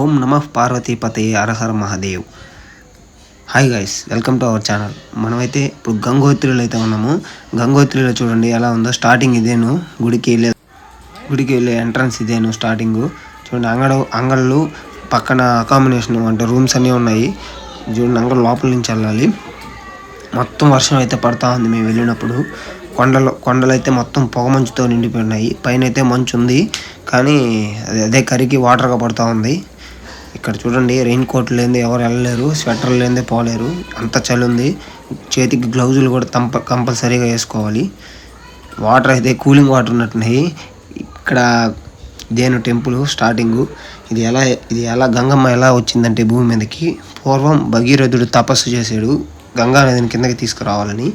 ఓం నమ పార్వతీపతే అరహర Mahadev. Hi guys welcome to our channel మనమైతే ఇప్పుడు గంగోత్రిలో అయితే ఉన్నాము. గంగోత్రిలో చూడండి ఎలా ఉందో. స్టార్టింగ్ ఇదేను గుడికి వెళ్ళే గుడికి వెళ్ళే ఎంట్రన్స్ ఇదేను స్టార్టింగ్ చూడండి అంగడ అంగళ్ళు పక్కన అకామిడేషన్ అంటే రూమ్స్ అన్నీ ఉన్నాయి. చూడండి అంగడి లోపల నుంచి వెళ్ళాలి. మొత్తం వర్షం అయితే పడతా ఉంది మేము వెళ్ళినప్పుడు. కొండలు కొండలు అయితే మొత్తం పొగ మంచుతో నిండిపోయినాయి పైన అయితే మంచు ఉంది. కానీ అదే కరిగి వాటర్గా పడుతూ ఉంది. ఇక్కడ చూడండి రెయిన్ కోట్ లేనిదే ఎవరు వెళ్ళలేరు స్వెటర్ లేనిదే పోలేరు. అంత చలి ఉంది చేతికి గ్లౌజులు కూడా తంప కంపల్సరీగా వేసుకోవాలి. వాటర్ అయితే కూలింగ్ వాటర్ ఉన్నట్టున్నాయి. ఇక్కడ దేని టెంపుల్ స్టార్టింగ్ ఇది ఎలా ఇది ఎలా గంగమ్మ ఎలా వచ్చిందంటే భూమి మీదకి. పూర్వం భగీరథుడు తపస్సు చేశాడు. గంగా నదిని కిందకి తీసుకురావాలని.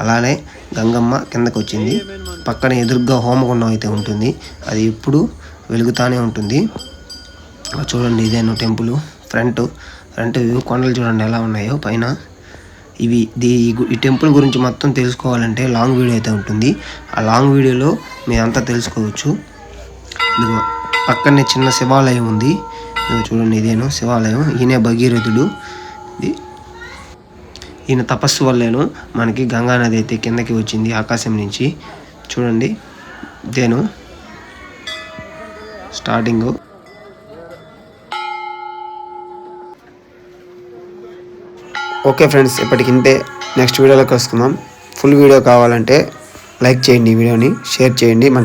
అలానే గంగమ్మ కిందకు వచ్చింది. పక్కన ఎదురుగా హోమగుండం అయితే ఉంటుంది. అది ఎప్పుడు వెలుగుతానే ఉంటుంది. చూడండి ఇదేను టెంపుల్. ఫ్రంట్ ఫ్రంట్ కొండలు చూడండి ఎలా ఉన్నాయో. పైన ఇవి దీ ఈ గు- ఈ టెంపుల్ గురించి మొత్తం తెలుసుకోవాలంటే లాంగ్ వీడియో అయితే ఉంటుంది. ఆ లాంగ్ వీడియోలో మీరంతా తెలుసుకోవచ్చు. ఇదిగో పక్కనే చిన్న శివాలయం ఉంది. ఇదిగో చూడండి ఇదేను శివాలయం. ఈయనే భగీరథుడు. ఇది ఈయన తపస్సు వల్లేను మనకి గంగా నది అయితే కిందకి వచ్చింది ఆకాశం నుంచి. చూడండి ఇదేను స్టార్టింగ్. ఓకే ఫ్రెండ్స్ ఇప్పటికింతే నెక్స్ట్ వీడియోలోకి వస్తున్నాం. ఫుల్ వీడియో కావాలంటే లైక్ చేయండి ఈ వీడియోని షేర్ చేయండి మన